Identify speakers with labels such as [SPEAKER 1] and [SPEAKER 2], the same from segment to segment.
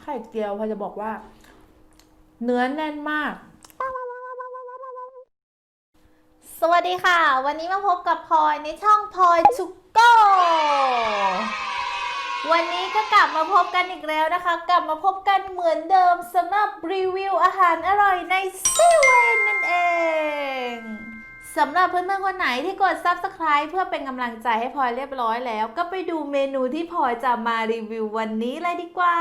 [SPEAKER 1] ไข่เจียวพอจะบอกว่า เนื้อแน่นมาก
[SPEAKER 2] สวัสดีค่ะ วันนี้มาพบกับพลอยในช่องพลอยชุกโก วันนี้ก็กลับมาพบกันอีกแล้วนะคะ กลับมาพบกันเหมือนเดิมสำหรับรีวิวอาหารอร่อยในเซเว่น สำหรับเพื่อนๆคนไหนที่กด Subscribe เพื่อเป็นกำลังใจให้พลอยเรียบร้อยแล้ว ก็ไปดูเมนูที่พลอยจะมารีวิววันนี้เลยดีกว่า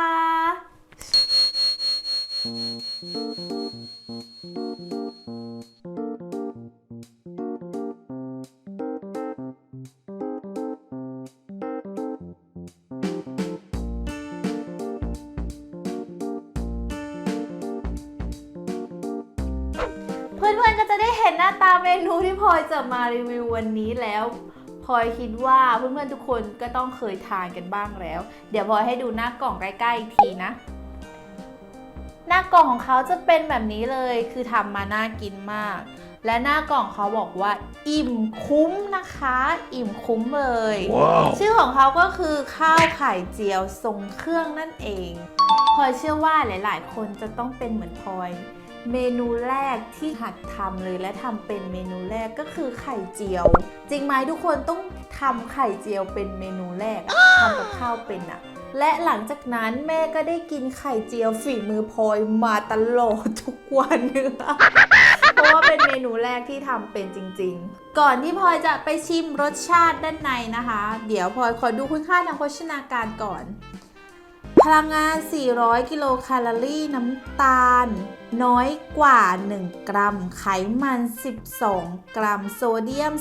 [SPEAKER 2] เพื่อนๆก็จะได้เห็นหน้าตาเมนูที่พลอยจะมารีวิววันนี้แล้วพลอยคิดว่าเพื่อนๆทุกคนก็ต้องเคยทานกันบ้างแล้ว เดี๋ยวพลอยให้ดูหน้ากล่องใกล้ๆอีกทีนะ หน้ากล่องของเขาจะเป็นแบบนี้เลย คือทำมาน่ากินมาก และหน้ากล่องเขาบอกว่า อิ่มคุ้มนะคะ อิ่มคุ้มเลย
[SPEAKER 3] Wow.
[SPEAKER 2] ชื่อของเขาก็คือข้าวไข่เจียวทรงเครื่องนั่นเองพลอยเชื่อว่าหลาย ๆ คนจะต้องเป็นเหมือนพลอย เมนูแรกที่หัดทำเลยและทำเป็นเมนูแรกก็คือไข่เจียว จริงไหมทุกคนต้องทำไข่เจียวเป็นเมนูแรกอะทำกับข้าวเป็นอะและหลังจากนั้นแม่ก็ได้กินไข่เจียวฝีมือพลอยมาตลอดทุกวันเพราะว่าเป็นเมนูแรกที่ทำเป็นจริง ๆ ก่อนที่พลอยจะไปชิมรสชาติด้านในนะคะ เดี๋ยวพลอยขอดูคุณค่าทางโภชนาการก่อน พลังงาน 400 กิโลแคลอรี่ น้ำตาล น้อยกว่า 1 กรัม ไขมัน 12 กรัม โซเดียม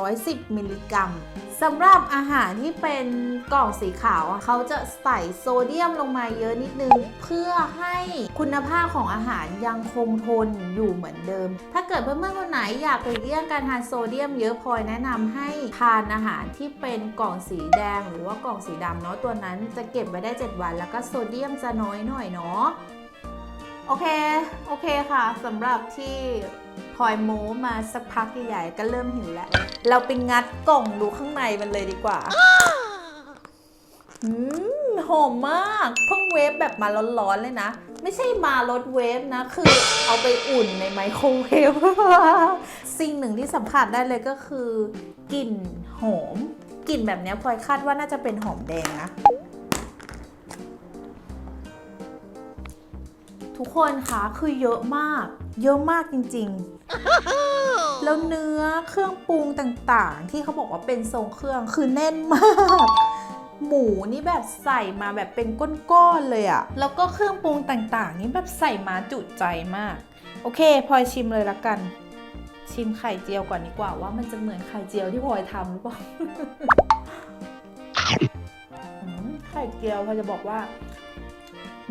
[SPEAKER 2] 410 มิลลิกรัมสำหรับอาหารที่เป็นกล่องสีขาวเขาจะใส่โซเดียมลงมาเยอะนิดนึง เพื่อให้คุณภาพของอาหารยังคงทนอยู่เหมือนเดิม ถ้าเกิดเพื่อนๆคนไหนอยากหลีกเลี่ยงการทานโซเดียมเยอะพลอยแนะนำให้ทานอาหารที่เป็นกล่องสีแดง หรือว่ากล่องสีดำเนาะตัวนั้นจะเก็บไว้ได้ 7 วัน แล้วก็โซเดียมจะน้อยหน่อยเนาะ โอเค โอเคค่ะสำหรับที่พลอยโม้มาสักพักใหญ่ๆก็เริ่มหิวแล้ว เราไปงัดกล่องดูข้างในมันเลยดีกว่าอืมหอมมากเพิ่งเวฟแบบมาร้อนๆเลยนะ ไม่ใช่มารสเวฟนะ คือเอาไปอุ่นในไมโครเวฟสิ่งหนึ่งที่สัมผัสได้เลยก็คือกลิ่นหอมกลิ่นแบบนี้พลอยคาดว่าน่าจะเป็นหอมแดงนะ ทุกคนคะคือเยอะมาก เยอะมากจริง ๆ แล้วเนื้อเครื่องปรุงต่างๆ ที่เขาบอกว่าเป็นทรงเครื่องคือแน่นมากหมูนี่แบบใส่มาแบบเป็นก้อนๆเลยอะแล้วก็เครื่องปรุงต่างๆ นี่แบบใส่มาจุใจมาก โอเคพลอยชิมเลยละกัน ชิมไข่เจียวก่อนดีกว่าว่ามันจะเหมือนไข่เจียวที่พลอยทำหรือเปล่าอืมไข่เจียวพลอยจะบอกว่า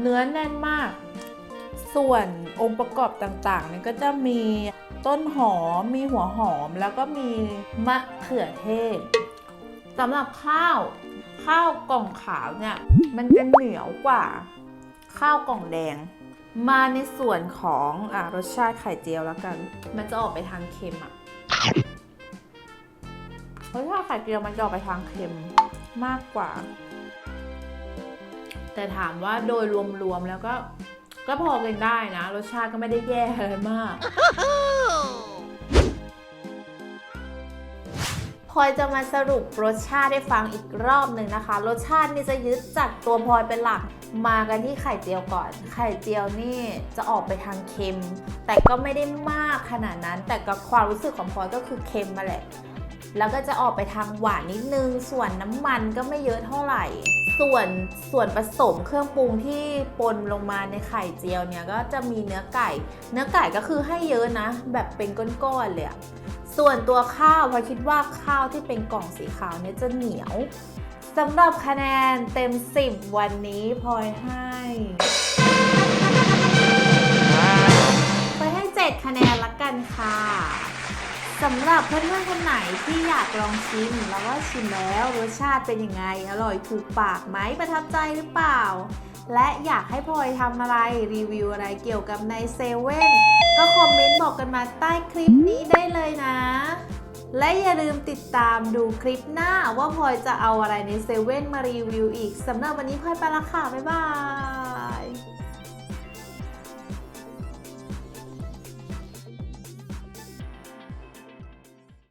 [SPEAKER 2] เนื้อแน่นมาก ส่วนองค์ประกอบต่างๆนี่ก็จะมีต้นหอม มีหัวหอม แล้วก็มีมะเขือเทศสำหรับข้าว ข้าวกล่องขาวเนี่ย มันจะเหนียวกว่า ข้าวกล่องแดง มาในส่วนของอรสชาติไข่เจียวแล้วกัน มันจะออกไปทางเค็มอะรสชาติไข่เจียวมันจะออกไปทางเค็มมากกว่า แต่ถามว่าโดยรวมๆแล้วก็ ก็พอกันได้นะ รสชาติก็ไม่ได้แย่อะไรมากพลอยจะมาสรุปรสชาติให้ฟังอีกรอบหนึ่งนะคะ รสชาตินี่จะยึดจากตัวพลอยเป็นหลัก มากันที่ไข่เจียวก่อน ไข่เจียวนี่จะออกไปทางเค็ม แต่ก็ไม่ได้มากขนาดนั้น แต่กับความรู้สึกของพลอยก็คือเค็มมาแหละ แล้วก็จะออกไปทางหวานนิดนึง ส่วนน้ำมันก็ไม่เยอะเท่าไหร่ ส่วนส่วนผสมเครื่องปรุงที่ปนลงมาในไข่เจียวเนี่ยก็จะมีเนื้อไก่ เนื้อไก่ก็คือให้เยอะนะ แบบเป็นก้อนๆเลยส่วนตัวข้าวพอคิดว่าข้าวที่เป็นกล่องสีขาวเนี่ยจะเหนียวสำหรับคะแนนเต็ม 10 วันนี้พลอยให้พลอยให้ 7 คะแนนละกันค่ะ สำหรับเพื่อนๆคนไหนที่อยากลองชิมแล้วก็ชิมแล้วรสชาติเป็นยังไง อร่อยถูกปากไหมประทับใจหรือเปล่า และอยากให้พลอยทำอะไรรีวิวอะไรเกี่ยวกับในเซเว่นก็คอมเมนต์บอกกันมาใต้คลิปนี้ได้เลยนะ และอย่าลืมติดตามดูคลิปหน้าว่าพลอยจะเอาอะไรในเซเว่นมารีวิวอีกสำหรับวันนี้พลอยไปละค่ะ บ๊ายบาย